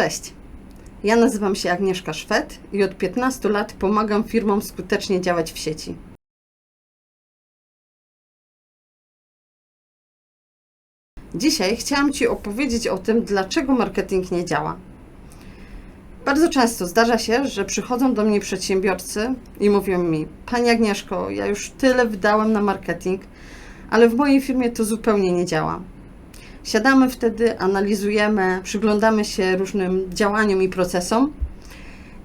Cześć. Ja nazywam się Agnieszka Szwed i od 15 lat pomagam firmom skutecznie działać w sieci. Dzisiaj chciałam Ci opowiedzieć o tym, dlaczego marketing nie działa. Bardzo często zdarza się, że przychodzą do mnie przedsiębiorcy i mówią mi: Pani Agnieszko, ja już tyle wydałem na marketing, ale w mojej firmie to zupełnie nie działa. Siadamy wtedy, analizujemy, przyglądamy się różnym działaniom i procesom.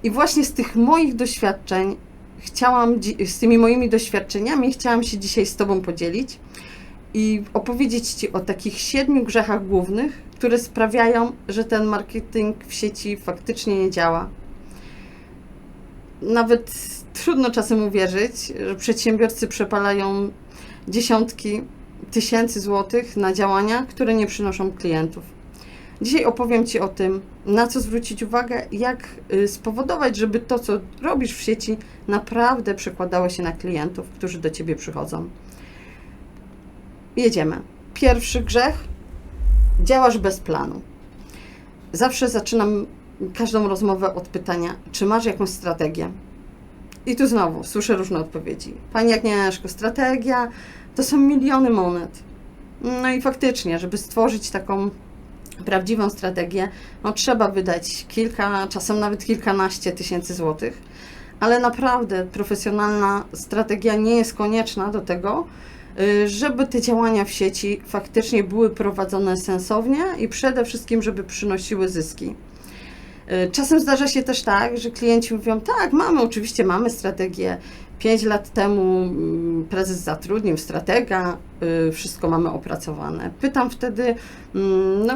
I właśnie z tych moich doświadczeń chciałam, z tymi moimi doświadczeniami chciałam się dzisiaj z Tobą podzielić i opowiedzieć Ci o takich siedmiu grzechach głównych, które sprawiają, że ten marketing w sieci faktycznie nie działa. Nawet trudno czasem uwierzyć, że przedsiębiorcy przepalają dziesiątki tysięcy złotych na działania, które nie przynoszą klientów. Dzisiaj opowiem Ci o tym, na co zwrócić uwagę, jak y, spowodować, żeby to, co robisz w sieci, naprawdę przekładało się na klientów, którzy do Ciebie przychodzą. Jedziemy. Pierwszy grzech. Działasz bez planu. Zawsze zaczynam każdą rozmowę od pytania, czy masz jakąś strategię? I tu znowu słyszę różne odpowiedzi. Pani Agnieszko, strategia to są miliony monet. No i faktycznie, żeby stworzyć taką prawdziwą strategię, no trzeba wydać kilka, czasem nawet kilkanaście tysięcy złotych, ale naprawdę profesjonalna strategia nie jest konieczna do tego, y, żeby te działania w sieci faktycznie były prowadzone sensownie i przede wszystkim, żeby przynosiły zyski. Y, Czasem zdarza się też tak, że klienci mówią: Tak, mamy, oczywiście mamy strategię. Pięć lat temu mm, prezes zatrudnił stratega, y, wszystko mamy opracowane. Pytam wtedy, mm, no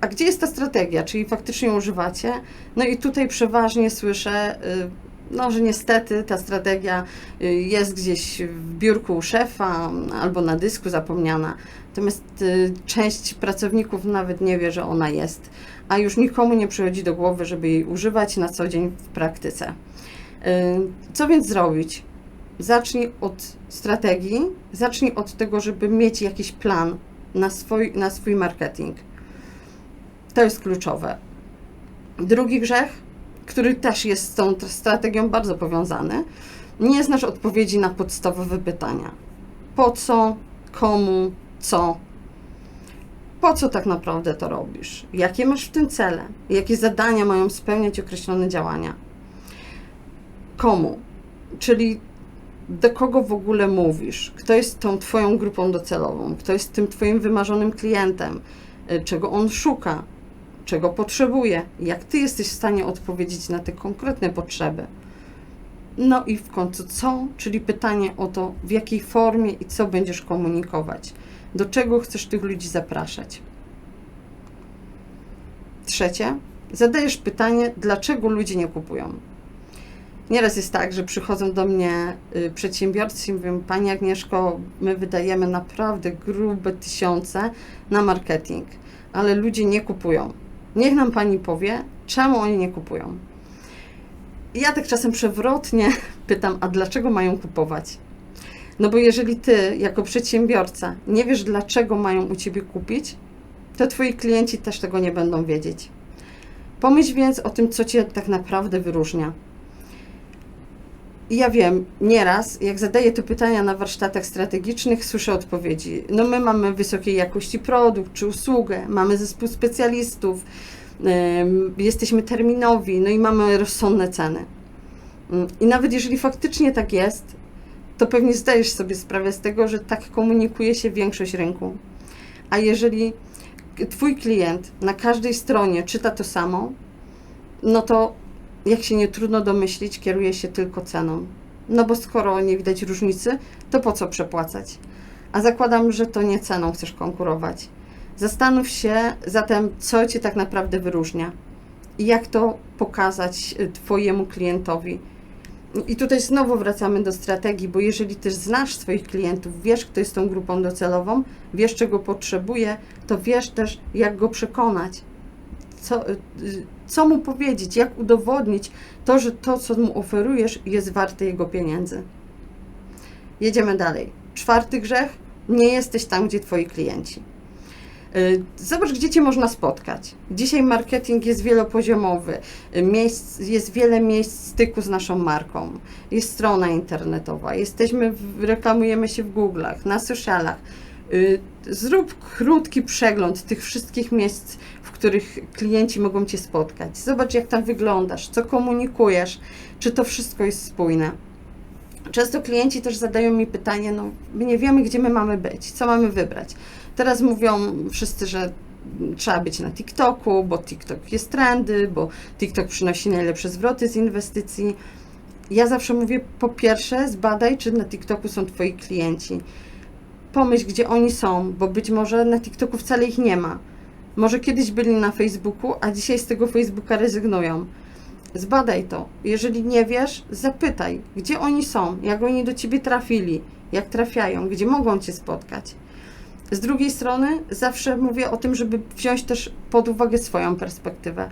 a gdzie jest ta strategia? Czyli faktycznie używacie? No i tutaj przeważnie słyszę, y, no, że niestety ta strategia y, jest gdzieś w biurku u szefa albo na dysku zapomniana. Natomiast część pracowników nawet nie wie, że ona jest, a już nikomu nie przychodzi do głowy, żeby jej używać na co dzień w praktyce. Y, Co więc zrobić? Zacznij od strategii, zacznij od tego, żeby mieć jakiś plan na swój, na swój marketing. To jest kluczowe. Drugi grzech, który też jest z tą tr- strategią bardzo powiązany, nie znasz odpowiedzi na podstawowe pytania. Po co, komu, co? Po co tak naprawdę to robisz? Jakie masz w tym cele? Jakie zadania mają spełniać określone działania? Komu? Czyli do kogo w ogóle mówisz? Kto jest tą Twoją grupą docelową? Kto jest tym Twoim wymarzonym klientem? Y, Czego on szuka? Czego potrzebuje? Jak Ty jesteś w stanie odpowiedzieć na te konkretne potrzeby? No i w końcu co? Czyli pytanie o to, w jakiej formie i co będziesz komunikować. Do czego chcesz tych ludzi zapraszać? Trzecie, zadajesz pytanie, dlaczego ludzie nie kupują. Nieraz jest tak, że przychodzą do mnie y, przedsiębiorcy i mówią: Pani Agnieszko, my wydajemy naprawdę grube tysiące na marketing, ale ludzie nie kupują. Niech nam Pani powie, czemu oni nie kupują. Ja tak czasem przewrotnie pytam: A dlaczego mają kupować? No bo jeżeli Ty, jako przedsiębiorca, nie wiesz, dlaczego mają u Ciebie kupić, to Twoi klienci też tego nie będą wiedzieć. Pomyśl więc o tym, co Cię tak naprawdę wyróżnia. I ja wiem, nieraz, jak zadaję te pytania na warsztatach strategicznych, słyszę odpowiedzi. No my mamy wysokiej jakości produkt czy usługę, mamy zespół specjalistów, jesteśmy terminowi, no i mamy rozsądne ceny. Ym, I nawet jeżeli faktycznie tak jest, to pewnie zdajesz sobie sprawę z tego, że tak komunikuje się większość rynku. A jeżeli Twój klient na każdej stronie czyta to samo, no to jak się nie trudno domyślić, kieruje się tylko ceną. No bo skoro nie widać różnicy, to po co przepłacać? A zakładam, że to nie ceną chcesz konkurować. Zastanów się zatem, co Cię tak naprawdę wyróżnia i jak to pokazać y, Twojemu klientowi. I tutaj znowu wracamy do strategii, bo jeżeli też znasz swoich klientów, wiesz, kto jest tą grupą docelową, wiesz, czego potrzebuje, to wiesz też, jak go przekonać co, y, co mu powiedzieć, jak udowodnić to, że to, co mu oferujesz, jest warte jego pieniędzy. Jedziemy dalej. Czwarty grzech. Nie jesteś tam, gdzie twoi klienci. Y, Zobacz, gdzie Cię można spotkać. Dzisiaj marketing jest wielopoziomowy, y, miejsc, jest wiele miejsc styku z naszą marką, jest strona internetowa, jesteśmy, reklamujemy się w Google'ach, na socialach. Y, Zrób krótki przegląd tych wszystkich miejsc, w których klienci mogą Cię spotkać. Zobacz, jak tam wyglądasz, co komunikujesz, czy to wszystko jest spójne. Często klienci też zadają mi pytanie, no my nie wiemy, gdzie my mamy być, co mamy wybrać. Teraz mówią wszyscy, że trzeba być na TikToku, bo TikTok jest trendy, bo TikTok przynosi najlepsze zwroty z inwestycji. Ja zawsze mówię, po pierwsze, zbadaj, czy na TikToku są Twoi klienci. Pomyśl, gdzie oni są, bo być może na TikToku wcale ich nie ma. Może kiedyś byli na Facebooku, a dzisiaj z tego Facebooka rezygnują. Zbadaj to. Jeżeli nie wiesz, zapytaj, gdzie oni są, jak oni do ciebie trafili, jak trafiają, gdzie mogą cię spotkać. Z drugiej strony, zawsze mówię o tym, żeby wziąć też pod uwagę swoją perspektywę.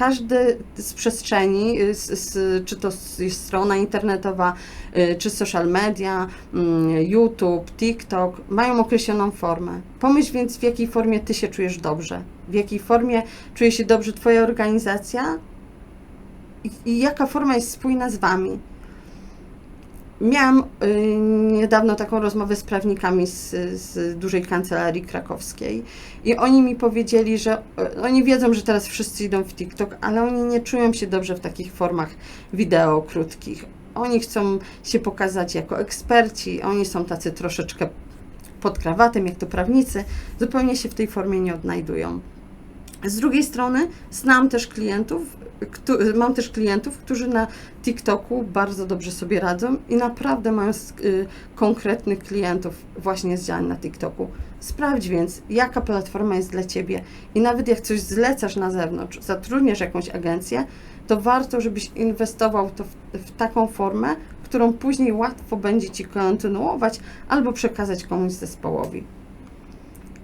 Każdy z przestrzeni, y, z, z, czy to jest strona internetowa, y, czy social media, mm, YouTube, TikTok, mają określoną formę. Pomyśl więc, w jakiej formie ty się czujesz dobrze, w jakiej formie czuje się dobrze Twoja organizacja, i, i jaka forma jest spójna z Wami. Miałam y, niedawno taką rozmowę z prawnikami z, z dużej kancelarii krakowskiej i oni mi powiedzieli, że y, oni wiedzą, że teraz wszyscy idą w TikTok, ale oni nie czują się dobrze w takich formach wideo krótkich. Oni chcą się pokazać jako eksperci, oni są tacy troszeczkę pod krawatem, jak to prawnicy, zupełnie się w tej formie nie odnajdują. Z drugiej strony znam też klientów, mam też klientów, którzy na TikToku bardzo dobrze sobie radzą i naprawdę mają y, konkretnych klientów właśnie z działań na TikToku. Sprawdź więc, jaka platforma jest dla Ciebie i nawet jak coś zlecasz na zewnątrz, zatrudniasz jakąś agencję, to warto, żebyś inwestował to w, w taką formę, którą później łatwo będzie Ci kontynuować albo przekazać komuś zespołowi.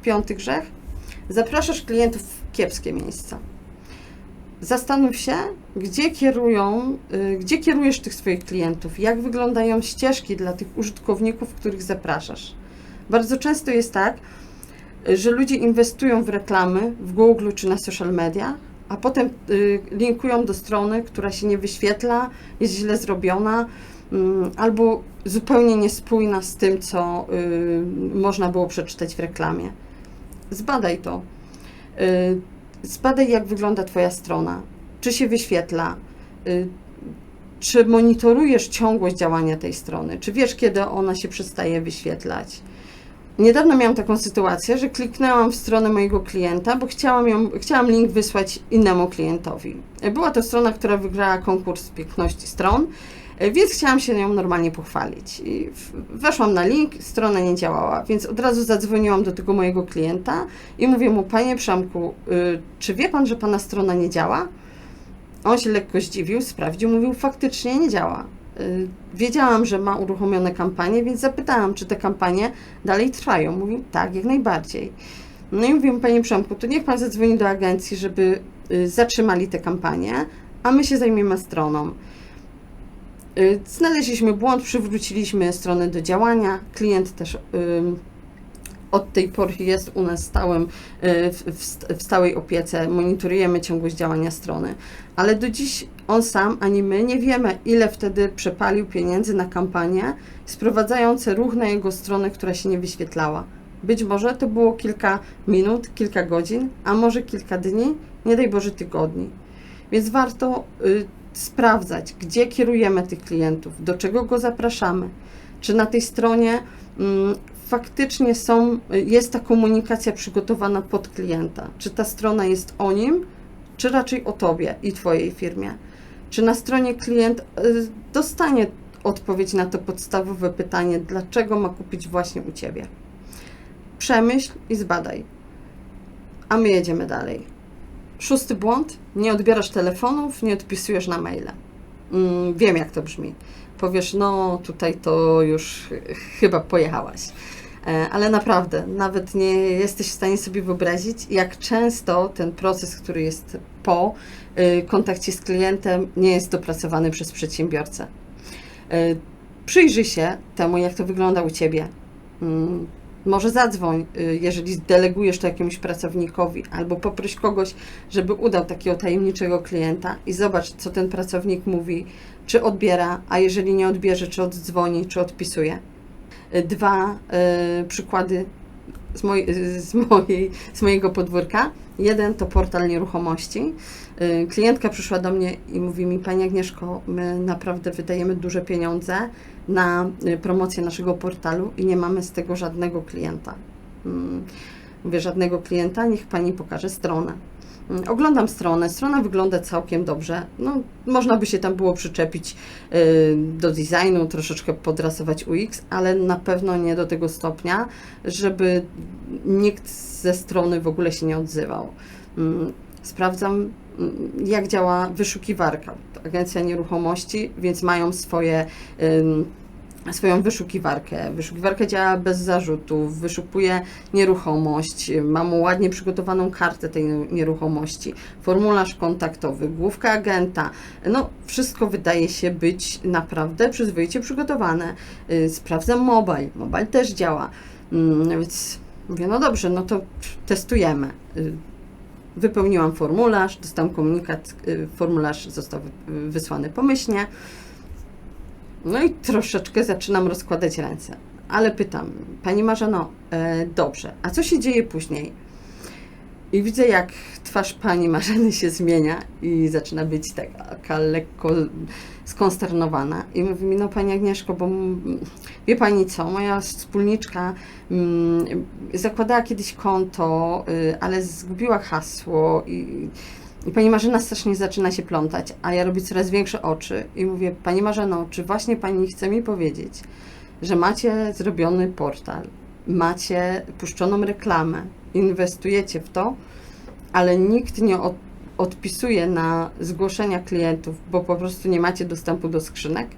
Piąty grzech. Zapraszasz klientów kiepskie miejsca. Zastanów się, gdzie kierują, y, gdzie kierujesz tych swoich klientów, jak wyglądają ścieżki dla tych użytkowników, których zapraszasz. Bardzo często jest tak, że ludzie inwestują w reklamy w Google czy na social media, a potem y, linkują do strony, która się nie wyświetla, jest źle zrobiona, mm, albo zupełnie niespójna z tym, co y, można było przeczytać w reklamie. Zbadaj to. Y, Zbadaj, jak wygląda Twoja strona. Czy się wyświetla? Y, Czy monitorujesz ciągłość działania tej strony? Czy wiesz, kiedy ona się przestaje wyświetlać? Niedawno miałam taką sytuację, że kliknęłam w stronę mojego klienta, bo chciałam, ją, chciałam link wysłać innemu klientowi. Była to strona, która wygrała konkurs piękności stron, y, więc chciałam się nią normalnie pochwalić. I weszłam na link, strona nie działała, więc od razu zadzwoniłam do tego mojego klienta i mówię mu, panie Przemku, y, czy wie pan, że pana strona nie działa? On się lekko zdziwił, sprawdził, mówił, faktycznie nie działa. Y, Wiedziałam, że ma uruchomione kampanie, więc zapytałam, czy te kampanie dalej trwają. Mówił, tak, jak najbardziej. No i mówię, panie Przemku, to niech pan zadzwoni do agencji, żeby y, zatrzymali te kampanie, a my się zajmiemy stroną. Y, Znaleźliśmy błąd, przywróciliśmy stronę do działania. Klient też od tej pory jest u nas stałym, y, w stałej opiece, monitorujemy ciągłość działania strony. Ale do dziś on sam, ani my nie wiemy, ile wtedy przepalił pieniędzy na kampanię sprowadzające ruch na jego stronę, która się nie wyświetlała. Być może to było kilka minut, kilka godzin, a może kilka dni, nie daj Boże tygodni. Więc warto y, sprawdzać, gdzie kierujemy tych klientów, do czego go zapraszamy, czy na tej stronie mm, faktycznie są, jest ta komunikacja przygotowana pod klienta, czy ta strona jest o nim, czy raczej o tobie i twojej firmie. Czy na stronie klient y, dostanie odpowiedź na to podstawowe pytanie, dlaczego ma kupić właśnie u ciebie. Przemyśl i zbadaj. A my jedziemy dalej. Szósty błąd. Nie odbierasz telefonów, nie odpisujesz na maile. Mm, wiem, jak to brzmi. Powiesz, no tutaj to już ch- chyba pojechałaś. E, Ale naprawdę, nawet nie jesteś w stanie sobie wyobrazić, jak często ten proces, który jest po y, kontakcie z klientem, nie jest dopracowany przez przedsiębiorcę. Y, Przyjrzyj się temu, jak to wygląda u Ciebie. Może zadzwoń, y, jeżeli delegujesz to jakiemuś pracownikowi, albo poproś kogoś, żeby udał takiego tajemniczego klienta i zobacz, co ten pracownik mówi, czy odbiera, a jeżeli nie odbierze, czy oddzwoni, czy odpisuje. Y, Dwa y, przykłady z, moj, z, mojej, z mojego podwórka. Jeden to portal nieruchomości. Y, Klientka przyszła do mnie i mówi mi, Pani Agnieszko, my naprawdę wydajemy duże pieniądze na y, promocję naszego portalu i nie mamy z tego żadnego klienta. Mm, Mówię, żadnego klienta, niech Pani pokaże stronę. Mm, Oglądam stronę, strona wygląda całkiem dobrze. No, można by się tam było przyczepić y, do designu, troszeczkę podrasować UX, ale na pewno nie do tego stopnia, żeby nikt ze strony w ogóle się nie odzywał. Mm, Sprawdzam, jak działa wyszukiwarka. Agencja nieruchomości, więc mają swoje. Swoją wyszukiwarkę. Wyszukiwarka działa bez zarzutów, wyszukuje nieruchomość, mam ładnie przygotowaną kartę tej nieruchomości, formularz kontaktowy, główka agenta. No, wszystko wydaje się być naprawdę przyzwoicie przygotowane. Y, Sprawdzam mobile, mobile też działa. Mm, Więc mówię, no dobrze, no to testujemy. Wypełniłam formularz, dostałam komunikat, y, formularz został wy- wysłany pomyślnie. No i troszeczkę zaczynam rozkładać ręce. Ale pytam, Pani Marzeno, e, dobrze, a co się dzieje później? I widzę, jak twarz Pani Marzeny się zmienia i zaczyna być taka lekko skonsternowana. I mówi mi, no Pani Agnieszko, bo wie Pani co, moja wspólniczka mm, zakładała kiedyś konto, y, ale zgubiła hasło i, i Pani Marzena strasznie zaczyna się plątać, a ja robię coraz większe oczy i mówię, Pani Marzeno, czy właśnie Pani chce mi powiedzieć, że macie zrobiony portal, macie puszczoną reklamę, inwestujecie w to, ale nikt nie od, odpisuje na zgłoszenia klientów, bo po prostu nie macie dostępu do skrzynek?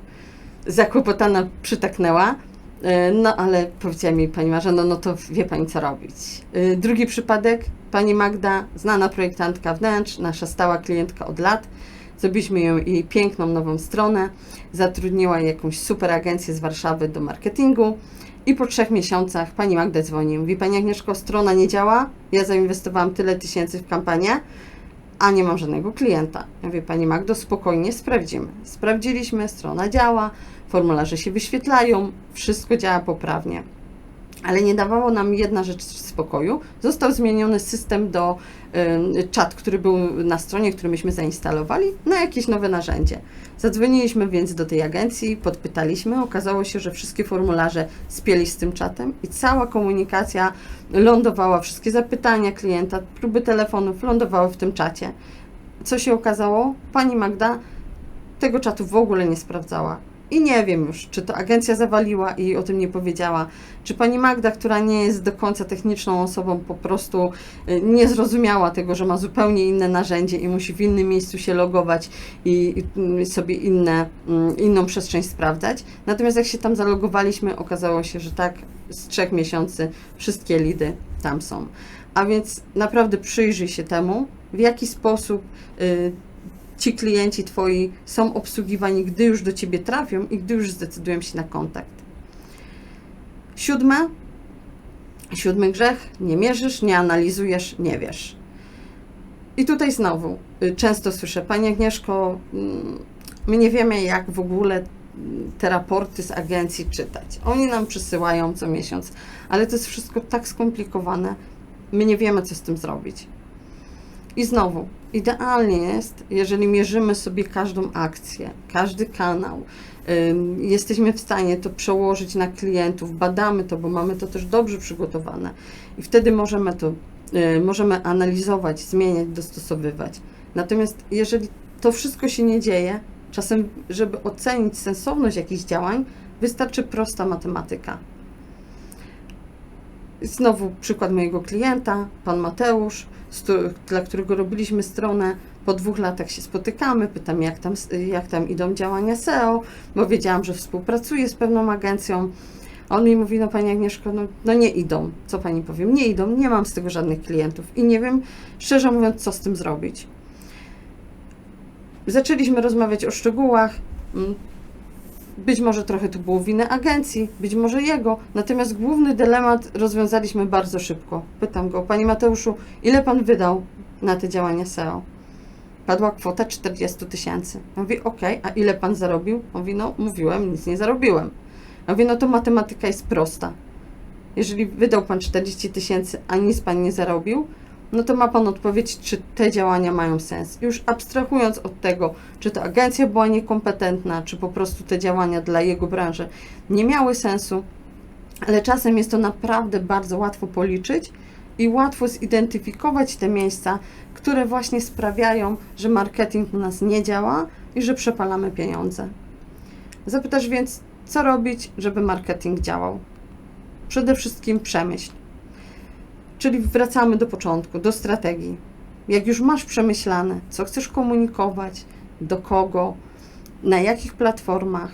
Zakłopotana przytaknęła. E, No ale powiedziała mi Pani Marzeno, no to wie Pani co robić. E, Drugi przypadek, Pani Magda, znana projektantka wnętrz, nasza stała klientka od lat. Zrobiliśmy ją, jej piękną nową stronę, zatrudniła jakąś super agencję z Warszawy do marketingu i po trzech miesiącach Pani Magda dzwoni. Mówi Pani Agnieszko, strona nie działa, ja zainwestowałam tyle tysięcy w kampanię, a nie mam żadnego klienta. Ja mówię, Pani Magdo, spokojnie sprawdzimy. Sprawdziliśmy, strona działa, formularze się wyświetlają, wszystko działa poprawnie. Ale nie dawało nam jedna rzecz spokoju. Został zmieniony system do y, czat, który był na stronie, który myśmy zainstalowali, na jakieś nowe narzędzie. Zadzwoniliśmy więc do tej agencji, podpytaliśmy. Okazało się, że wszystkie formularze spieli z tym czatem i cała komunikacja lądowała, wszystkie zapytania klienta, próby telefonów lądowały w tym czacie. Co się okazało? Pani Magda tego czatu w ogóle nie sprawdzała. I nie wiem już, czy to agencja zawaliła i o tym nie powiedziała, czy pani Magda, która nie jest do końca techniczną osobą, po prostu y, nie zrozumiała tego, że ma zupełnie inne narzędzie i musi w innym miejscu się logować i y, sobie inne, mm, inną przestrzeń sprawdzać. Natomiast jak się tam zalogowaliśmy, okazało się, że tak, z trzech miesięcy wszystkie lidy tam są. A więc naprawdę przyjrzyj się temu, w jaki sposób y, ci klienci twoi są obsługiwani, gdy już do ciebie trafią i gdy już zdecydują się na kontakt. Siódme, siódmy grzech, nie mierzysz, nie analizujesz, nie wiesz. I tutaj znowu y, często słyszę, Pani Agnieszko, mm, my nie wiemy jak w ogóle mm, te raporty z agencji czytać. Oni nam przysyłają co miesiąc, ale to jest wszystko tak skomplikowane, my nie wiemy co z tym zrobić. I znowu, idealnie jest, jeżeli mierzymy sobie każdą akcję, każdy kanał, jesteśmy w stanie to przełożyć na klientów, badamy to, bo mamy to też dobrze przygotowane i wtedy możemy to, y, możemy analizować, zmieniać, dostosowywać. Natomiast jeżeli to wszystko się nie dzieje, czasem, żeby ocenić sensowność jakichś działań, wystarczy prosta matematyka. Znowu przykład mojego klienta, pan Mateusz, dla którego robiliśmy stronę. Po dwóch latach się spotykamy, pytam, jak tam, jak tam idą działania SEO, bo wiedziałam, że współpracuje z pewną agencją. On mi mówi, no Pani Agnieszko, no, no nie idą. Co Pani powiem? Nie idą, nie mam z tego żadnych klientów i nie wiem, szczerze mówiąc, co z tym zrobić. Zaczęliśmy rozmawiać o szczegółach. Być może trochę to było winy agencji, być może jego, natomiast główny dylemat rozwiązaliśmy bardzo szybko. Pytam go, Panie Mateuszu, ile Pan wydał na te działania SEO? Padła kwota 40 tysięcy. Mówi, ok, a ile Pan zarobił? Mówi, no mówiłem, nic nie zarobiłem. Mówi, no to matematyka jest prosta. Jeżeli wydał Pan 40 tysięcy, a nic Pan nie zarobił, no to ma Pan odpowiedź, czy te działania mają sens. Już abstrahując od tego, czy ta agencja była niekompetentna, czy po prostu te działania dla jego branży nie miały sensu, ale czasem jest to naprawdę bardzo łatwo policzyć i łatwo zidentyfikować te miejsca, które właśnie sprawiają, że marketing u nas nie działa i że przepalamy pieniądze. Zapytasz więc, co robić, żeby marketing działał? Przede wszystkim przemyśl. Czyli wracamy do początku, do strategii. Jak już masz przemyślane, co chcesz komunikować, do kogo, na jakich platformach,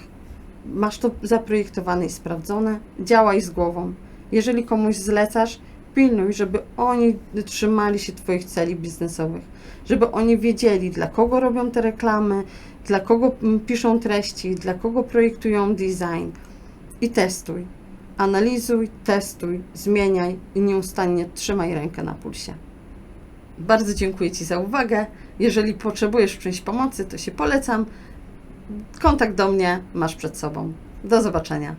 masz to zaprojektowane i sprawdzone, działaj z głową. Jeżeli komuś zlecasz, pilnuj, żeby oni trzymali się Twoich celi biznesowych, żeby oni wiedzieli, dla kogo robią te reklamy, dla kogo piszą treści, dla kogo projektują design i testuj. Analizuj, testuj, zmieniaj i nieustannie trzymaj rękę na pulsie. Bardzo dziękuję Ci za uwagę. Jeżeli potrzebujesz czymś pomocy, to się polecam. Kontakt do mnie masz przed sobą. Do zobaczenia.